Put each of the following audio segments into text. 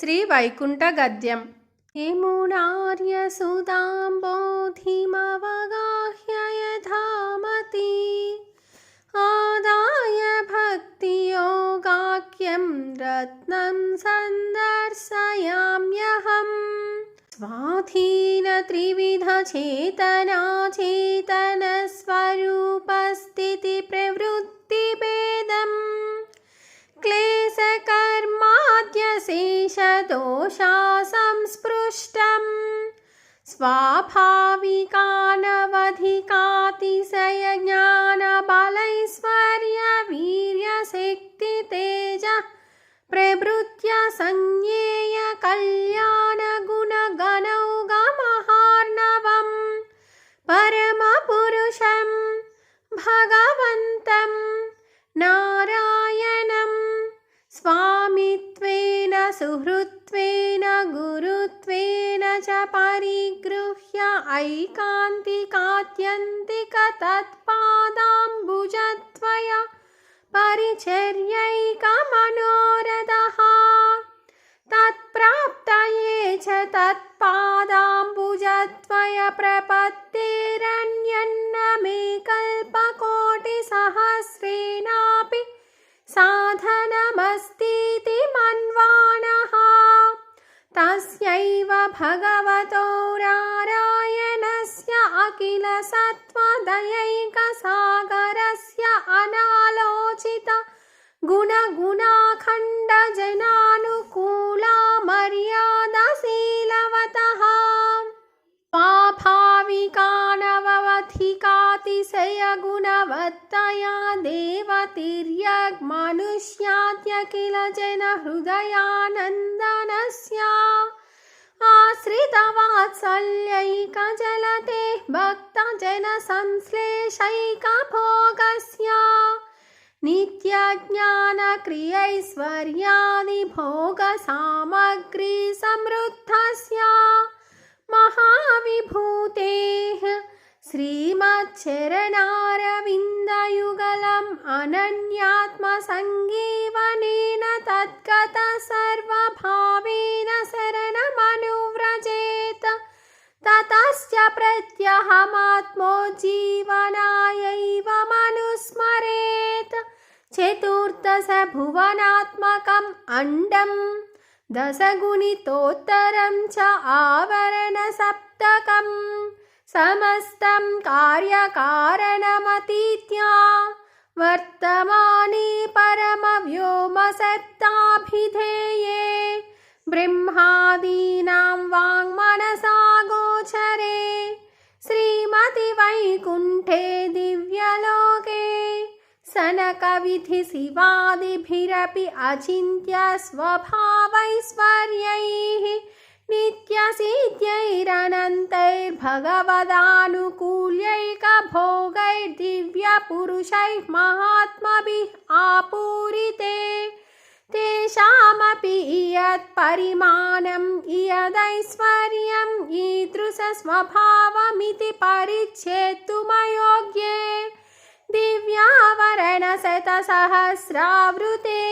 श्रीवैकुण्ठगद्यं हिमुनार्य यथामति आदाय भक्तियोगाख्यं रत्नं सन्दर्शयाम्यहम्। स्वाधीन त्रिविधचेतनाचेतनस्वरूपस्थितिप्रवृत्तिभेदं क्लेशकर्म क्लेशकर्माद्यशेषदोषा संस्पृष्टम् स्वाभाविकानवधिकातिशयज्ञानबलैश्वर्यवीर्यशक्तितेज प्रभृत्य संज्ञेय कल्याणगुणगणौगमहार्णवम् परमपुरुषं भगवन्तं सुहृत्वेन गुरुत्वेन च परिगृह्य ऐकान्तिकात्यन्तिकतत्पादाम्बुजत्वय परिचर्यैकमनोरथः। तत्प्राप्तये च तत्पादाम्बुजत्वय प्रपत्तेरन्यन्न मे कल्पकोटिसहस्रेणापि साधनमस्तीति भगवतो नारायणस्य अखिलसत्त्वदयैकसागरस्य अनालोचित गुणगुणाखण्डजनानुकूला मर्यादशीलवतः स्वाभाविकानववधिकातिशयगुणवत्तया देवतिर्यग्मनुष्याद्य किल जनहृदयानन्दनस्य आश्रितवात्सल्यैकजलते भक्तजनसंश्लेषैकभोगस्य नित्यज्ञानक्रियैश्वर्याणि भोगसामग्रीसमृद्धस्य महाविभूतेः श्रीमच्छरणारविन्दयुगलम् अनन्यात्मसङ्गीवनेन तद्गतस ततश्च प्रत्यहमात्मोज्जीवनायैव मनुस्मरेत् चतुर्दशभुवनात्मकम् अण्डम्। दशगुणितोत्तरं च आवरणसप्तकम्। समस्तं कार्यकारणमतीत्या। वर्तमाने परमव्योमसप्ताभिधेये। ब्रह्मादीनां वाङ्मनसा वैकुण्ठे दिव्यलोके सनकविधिशिवादिभिरपि अचिन्त्यस्वभावैश्वर्यैः नित्यसिद्ध्यैरनन्तैर्भगवदानुकूल्यैकभोगैर्दिव्यपुरुषैः महात्मभिः आपूरिते। तेषाम् तेषामपि इयत्परिमाणम् इयदैश्वर्यम् ईदृशस्वभावमिति परिच्छेत्तुमयोग्ये दिव्यावरणशतसहस्रावृते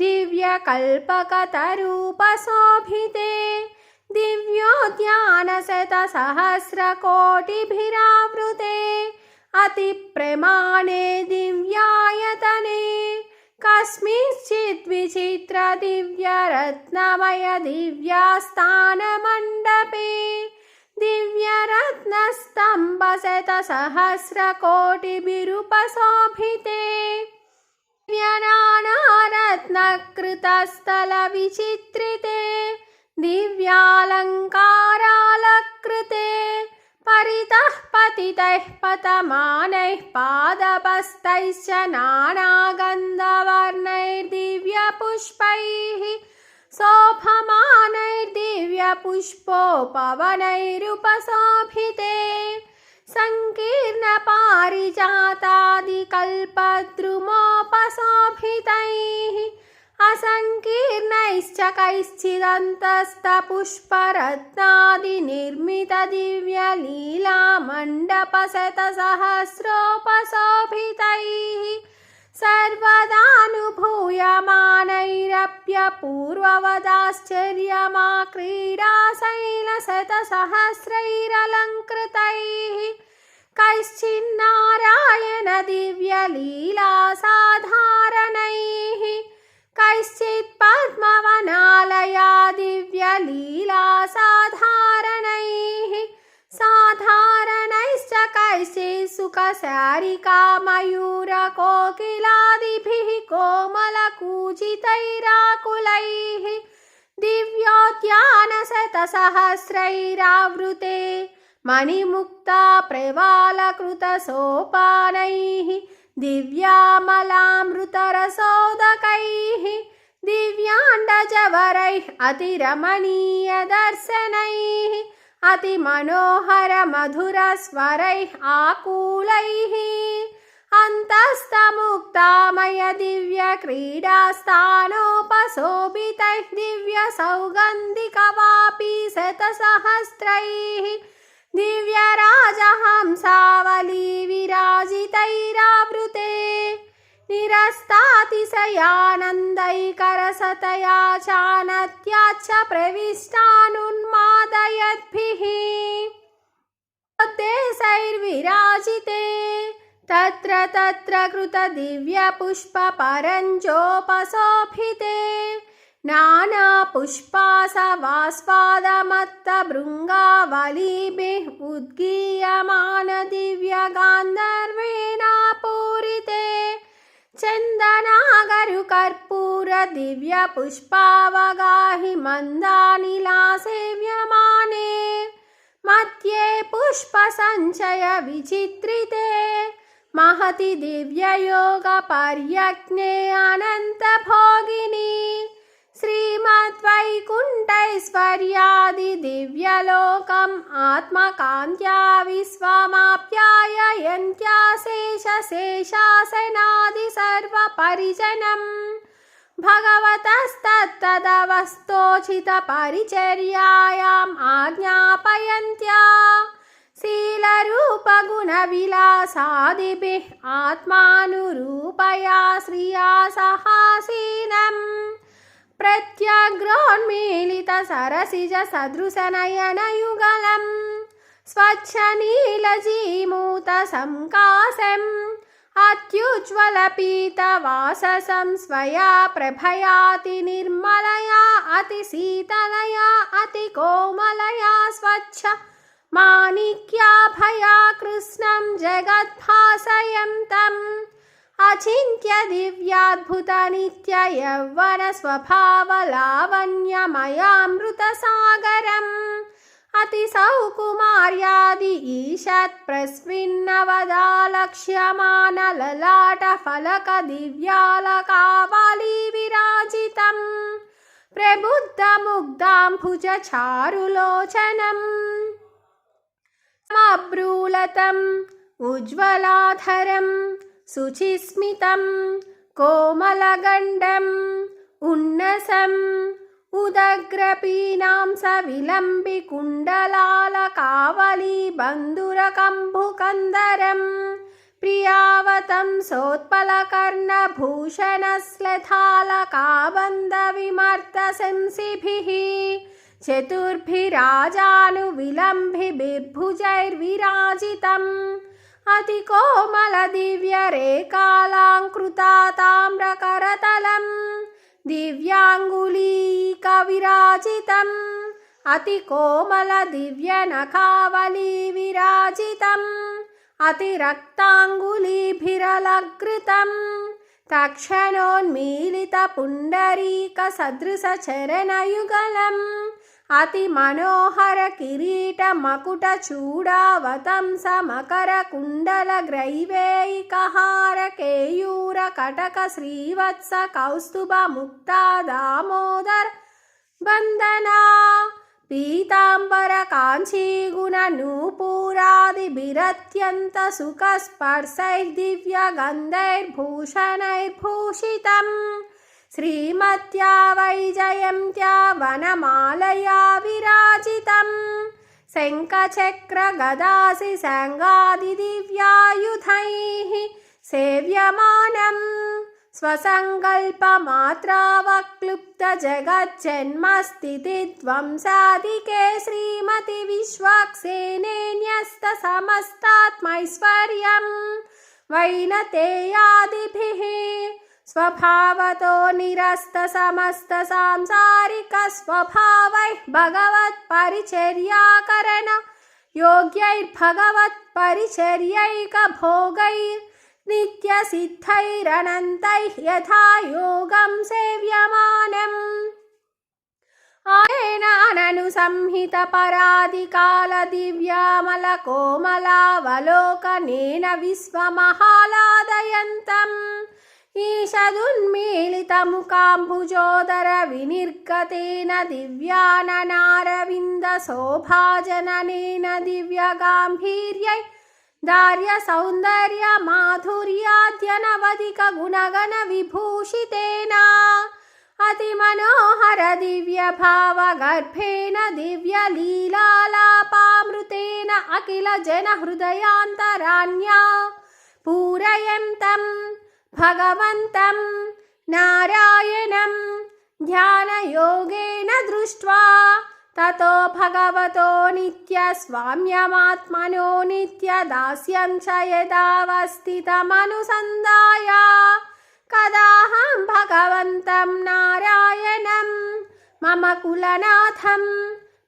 दिव्यकल्पकतरूपशोभिते दिव्योद्यानशतसहस्रकोटिभिरावृते अतिप्रमाणे दिव्यायतने कस्मिंश्चित् विचित्रदिव्यरत्नमय दिव्यास्थानमण्डपे दिव्यरत्नस्तम्भशतसहस्रकोटिभिरुपशोभिते दिव्यनानारत्नकृतस्थलविचित्रिते दिव्यालङ्कारालकृते परितः पतितैः पतमानैः पादपस्तैश्च नानागन्धवर्णैर्दिव्यपुष्पैः शोभमानैर्दिव्यपुष्पोपवनैरुपशोभिते सङ्कीर्णपारिजातादिकल्पद्रुमोपशोभितैः असङ्कीर्णैश्च कैश्चिदन्तस्तपुष्परत्नादिनिर्मितदिव्यलीलामण्डपशतसहस्रोपशोभितैः पूर्ववदाश्चर्यमा क्रीडा शैलशतसहस्रैरलङ्कृतैः कैश्चित् पद्मवनालया दिव्यलीलासाधारणैः साधारणैश्च कैश्चित् सुखसारिका मयूरकोकिलादिभिः कोमलकूजितैराकुलैः दिव्योद्यानशतसहस्रैरावृते मणिमुक्ता प्रवालकृतसोपानैः दिव्यामलामृतरसोदकैः दिव्याण्डजवरैः अतिरमणीयदर्शनैः అతి మనోహర మధుర స్వరై ఆకూలై. అంతస్తముక్తామయ దివ్య క్రీడాస్థానోపశోభితై దివ్య సౌగంధికవాపి శతసహస్రై. దివ్యరాజహంసావళీ విరాజితైరావృతే. निरस्तातिशयानन्दैकरसतया चानत्याच्च प्रविष्टानुन्मादयद्भिः देशैर्विराजिते तत्र तत्र कृतदिव्यपुष्पपरञ्जोपशोभिते नानापुष्पासवास्वादमत्तभृङ्गावलीभिः उद्गीयमानदिव्यगान्धर्वेणापूरिते चन्दनागरुकर्पूरदिव्यपुष्पावगाहि मन्दानिलासेव्यमाने मध्ये पुष्पसञ्चयविचित्रिते महति दिव्ययोगपर्यज्ञे अनन्तभोगिनी श्रीमद्वैकुण्ठैश्वर्यादिदिव्यलोकम् आत्मकान्त्या विश्वमाप्याययन्त्या शेषशेषासनादि सर्वपरिजनम् भगवतस्तत्तदवस्तोचितपरिचर्यायाम् आज्ञापयन्त्या शीलरूपगुणविलासादिभिः आत्मानुरूपया श्रिया सहासीनम् ప్రత్యాగ్రోన్మీలిత సరసిజ సదృశ నయన యుగలం స్వచ్ఛ నీలజీమూత సంకాశం. అత్యుజ్వల పీత వాససం స్వయా ప్రభయాతి నిర్మలయా అతి శీతలయా అతి కోమలయా స్వచ్ఛ మాణిక్యాభయా కృష్ణం జగద్భాసయం चिन्त्य दिव्याद्भुतनित्ययौवनस्वभावलावण्यमयामृतसागरम् अतिसौकुमार्यादि ईषत् प्रस्मिन्नवदालक्ष्यमान प्रबुद्धमुग्धाम्भुजचारुलोचनम् फलक अब्रूलतम् उज्ज्वलाधरम्। शुचिस्मितं कोमलगण्डम् उन्नसम् उदग्रपीनां सविलम्बिकुण्डलालकावली बन्धुरकम्भुकन्दरम् प्रियावतं सोत्पलकर्णभूषणस्लथालकाबन्धविमर्दशंसिभिः चतुर्भिराजानुविलम्बिभिर्भुजैर्विराजितम् अतिकोमलदिव्यरेकालाङ्कृता ताम्रकरतलम् दिव्याङ्गुलीकविराजितम् अतिकोमलदिव्यनखावली विराजितम् अतिरक्ताङ्गुलीभिरलकृतम् तक्षणोन्मीलितपुण्डरीकसदृशचरणयुगलम् అతి మనోహర కిరీట మకుట చూడావతంస మకర కుండల గ్రైవేయికహార కేయూర కటక శ్రీవత్స కౌస్తుభ ముక్త దామోదర్ వందనా. పీతాంబర కాంచీగుణ నూపూరాది బిరత్యంత సుఖస్పర్శైర్దివ్యగంధైర్భూషణైర్భూషితం श्रीमत्या वैजयन्त्या वनमालया विराजितम् शङ्खचक्रगदासि सङ्गादिदिव्यायुधैः सेव्यमानम् स्वसङ्कल्पमात्रावक्लुप्त श्रीमति विश्वाक्सेने न्यस्तसमस्तात्मैश्वर्यम् वैनतेयादिभिः स्वभावतो निरस्तसमस्तसांसारिकस्वभावैः भगवत्परिचर्याकरण योग्यैर्भगवत्परिचर्यैकभोगैर्नित्यसिद्धैरनन्तैः यथा योगं सेव्यमानम्। आनेनाननुसंहितपरादिकालदिव्यामलकोमलावलोकनेन विश्वमहालादयन्तम्। ఈషదున్మీళితముకాంబుజోదర వినిర్గతేన దివ్యాననారవింద శోభాజననేన దివ్యగాంభీర్యై దార్య సౌందర్య మాధుర్యాద్యనవధిక గుణగణ విభూషితేన అతి మనోహర దివ్య భావ గర్భేణ దివ్య లీలాలాపామృతేన అఖిల జన హృదయాంతరాణ్యా పూరయంతం भगवन्तं नारायणं ध्यानयोगेन दृष्ट्वा ततो भगवतो नित्यस्वाम्यमात्मनो नित्यदास्यं च यदावस्थितमनुसन्धाय। कदाहं भगवन्तं नारायणं मम कुलनाथं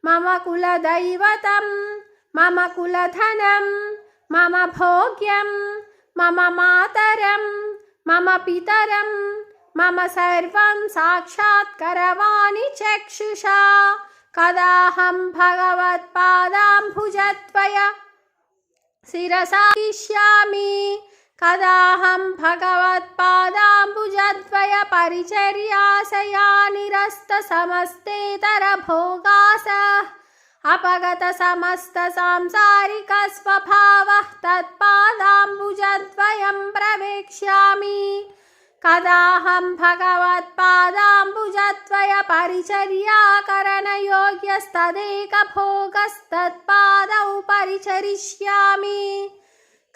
मम कुलदैवतं मम कुलधनं मम भोग्यं मम మమ పితరం మమ సర్వం సాక్షాత్కరవాణి చక్షుషా కదాహం భగవత్పాదాంభుజత్వయ శిరసా ఇష్యామి కదాహం భగవత్పాదాంబుజద్వయ పరిచర్యాశయా నిరస్త సమస్తేతర భోగాస अपगतसमस्तसांसारिकस्वभावस्तत्पादाम्बुजद्वयं प्रवेक्ष्यामि। कदाहं भगवत्पादाम्बुजद्वयपरिचर्याकरणयोग्यस्तदेकभोगस्तत्पादौ परिचरिष्यामि।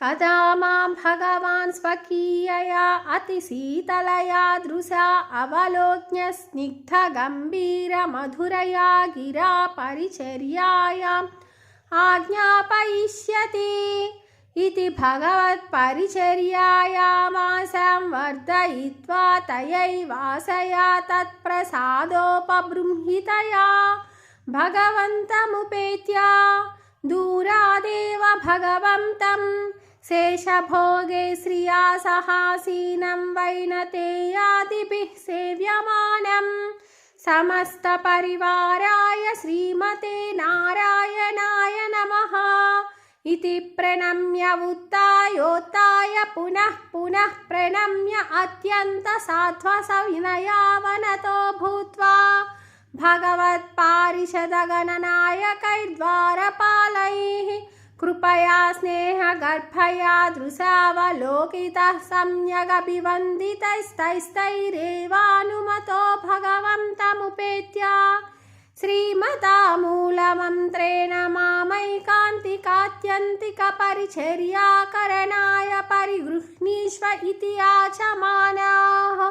कदा मां भगवान् स्वकीयया अतिशीतलया दृशा अवलोक्य स्निग्धगम्भीरमधुरया गिरा परिचर्यायाम् आज्ञापयिष्यति इति भगवत्परिचर्यायामासं वर्धयित्वा तयैवासया तत्प्रसादोपबृंहितया भगवन्तमुपेत्य दूरादेव भगवन्तं शेषभोगे श्रिया सहासीनं वैनतेयादिभिः सेव्यमानं समस्तपरिवाराय श्रीमते नारायणाय नमः इति प्रणम्य उत्तायोत्ताय पुनः पुनः प्रणम्य अत्यन्तसाध्वसविनयावनतो भूत्वा भगवत्पारिषदगणनायकैर्द्वारपालैः कृपया स्नेहगर्भया दृशावलोकितः सम्यगभिवन्दितैस्तैस्तैरेवानुमतो भगवन्तमुपेत्य श्रीमता मूलमन्त्रेण मामैकान्तिकात्यन्तिकपरिचर्याकरणाय परिगृह्णीष्व इति याचमानाः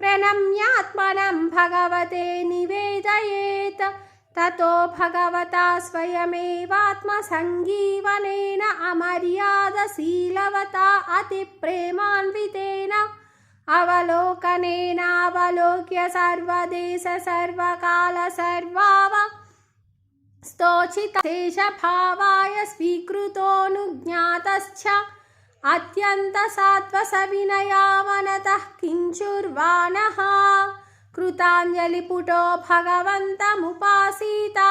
प्रणम्यात्मनं भगवते निवेदयेत् ततो भगवता स्वयमेवात्मसङ्गीवनेन अमर्यादशीलवता अतिप्रेमान्वितेन अवलोकनेनावलोक्य सर्वदेश सर्वकाल सर्वाव स्तोचितशेषभावाय स्वीकृतोऽनुज्ञातश्च अत्यन्तसात्वसविनयावनतः किञ्चुर्वाणः कृताञ्जलिपुटो भगवन्तमुपासीता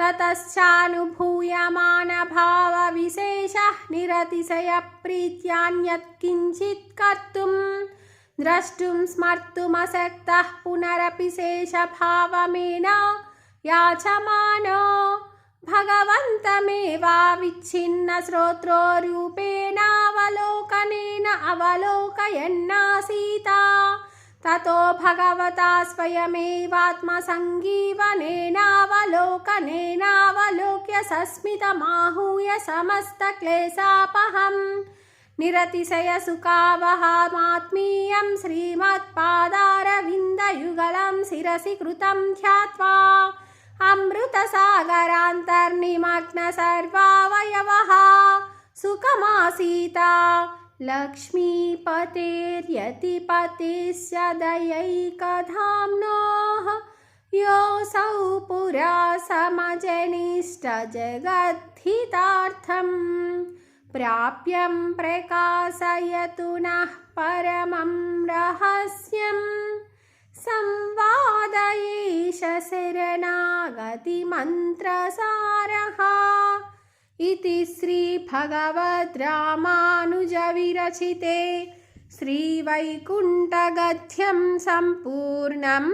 ततश्चानुभूयमानभावविशेषः निरतिशयप्रीत्यान्यत् किञ्चित् कर्तुम् द्रष्टुं स्मर्तुमशक्तः पुनरपि शेषभावमेन याचमानो भगवन्तमेवाविच्छिन्नश्रोत्रोरूपेणावलोकनेन अवलोकयन्नासीता ततो भगवता स्वयमेवात्मसङ्गीवनेनावलोकनेनावलोक्य सस्मितमाहूय समस्तक्लेशापहम् निरतिशयसुखावहामात्मीयं श्रीमत्पादारविन्दयुगलं शिरसि कृतं ध्यात्वा अमृतसागरान्तर्निमग्नसर्वावयवः सुखमासीता लक्ष्मीपतेर्यतिपतिस्य दयैकधाम्नोः योऽसौ पुरा समजनिष्टजगद्धितार्थम् प्राप्यं प्रकाशयतु नः परमं रहस्यम्। संवादयेश शरणागतिमन्त्रसारः। इति श्रीभगवद्रामानुजविरचिते श्रीवैकुण्ठगद्यं सम्पूर्णम्